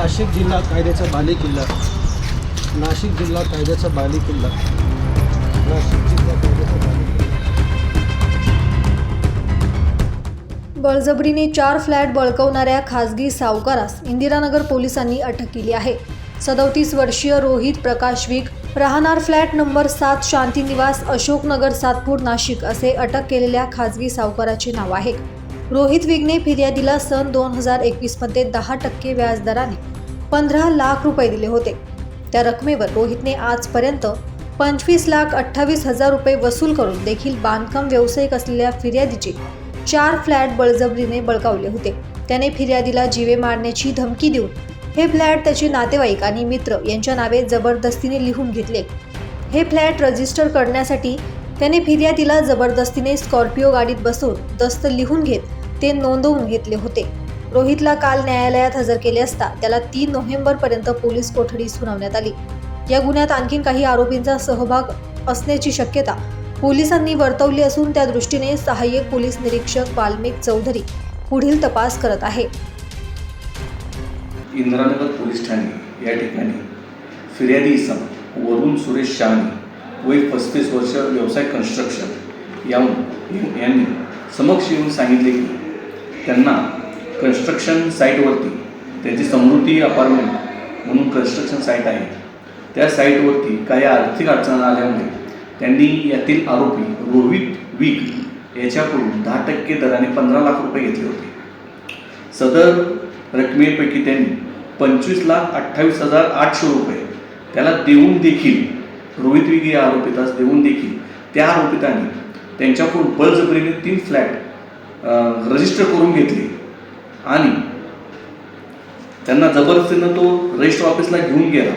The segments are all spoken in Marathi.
नाशिक जिल्हा कायद्याचा बालेकिल्ला नाशिक जिल्हा कायद्याचा बालेकिल्ला नाशिक जिल्हा कायद्याचा बालेकिल्ला बळजबरीने चार फ्लॅट बळकवणाऱ्या खासगी सावकारास इंदिरानगर पोलिसांनी अटक केली आहे. सदोतीस वर्षीय रोहित प्रकाश विक राहणार फ्लॅट नंबर सात शांतीनिवास अशोकनगर सातपूर नाशिक असे अटक केलेल्या खासगी सावकाराचे नाव आहे. रोहित विघ्ने फिर्यादीला सन दोन हजार एकवीसमध्ये दहा टक्के व्याजदराने पंधरा लाख रुपये दिले होते. त्या रकमेवर रोहितने आजपर्यंत पंचवीस लाख अठ्ठावीस हजार रुपये वसूल करून देखील बांधकाम व्यावसायिक असलेल्या फिर्यादीचे चार फ्लॅट बळजबरीने बळकावले होते. त्याने फिर्यादीला जीवे मारण्याची धमकी देऊन हे फ्लॅट त्याचे नातेवाईक आणि मित्र यांच्या नावे जबरदस्तीने लिहून घेतले. हे फ्लॅट रजिस्टर करण्यासाठी त्याने फिर्यादीला जबरदस्तीने स्कॉर्पिओ गाडीत बसवून दस्त लिहून घेत ते नोंदवून घेतले होते. रोहितला काल न्यायालयात हजर केले असता त्याला तीन नोव्हेंबरपर्यंत पोलीस कोठडी सुनावण्यात आली. या गुन्ह्यात आणखी काही आरोपींचा सहभाग असण्याची शक्यता पोलिसांनी वर्तवली असून त्या दृष्टीने सहाय्यक पोलीस निरीक्षक वाल्मिक चौधरी पुढील तपास करत आहे. इंद्रानगर पोलीस ठाणे या ठिकाणी फिर्यादी इसम वरुण सुरेश शहाणे वय पस्तीस वर्ष व्यवसाय कन्स्ट्रक्शन याहून यांनी समक्ष येऊन सांगितले की त्यांना कन्स्ट्रक्शन साईटवरती त्यांची समृद्धी अपार्टमेंट म्हणून कन्स्ट्रक्शन साईट आहे. त्या साईटवरती काही आर्थिक अडचण आल्यामुळे त्यांनी यातील आरोपी रोहित विक याच्याकडून दहा टक्के दराने पंधरा लाख रुपये घेतले होते. सदर रकमेपैकी त्यांनी पंचवीस लाख अठ्ठावीस हजार आठशे रुपये त्याला देऊन देखील रोहित विगे या आरोपितास देऊन देखील त्या आरोपिताने त्यांच्याकडून बळजबरीने तीन फ्लॅट रजिस्टर करून घेतले. आणि त्यांना जबरदस्तीनं तो रजिस्टर ऑफिसला घेऊन गेला.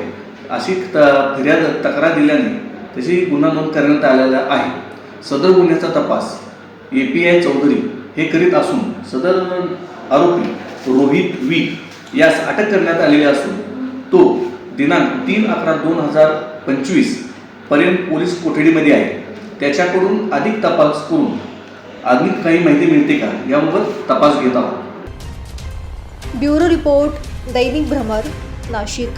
अशी त फिर्याद तक्रार दिल्याने त्याची गुन्हा नोंद करण्यात आलेला आहे. सदर गुन्ह्याचा तपास ए पी आय चौधरी हे करीत असून सदर आरोपी रोहित वी यास अटक करण्यात आलेली असून तो दिनांक तीन अकरा दोन हजार पंचवीसपर्यंत पोलीस कोठडीमध्ये आहे. त्याच्याकडून अधिक तपास करून अधिक काही माहिती मिळते का? याबाबत तपास घेत आहोत. ब्युरो रिपोर्ट दैनिक भ्रमर नाशिक.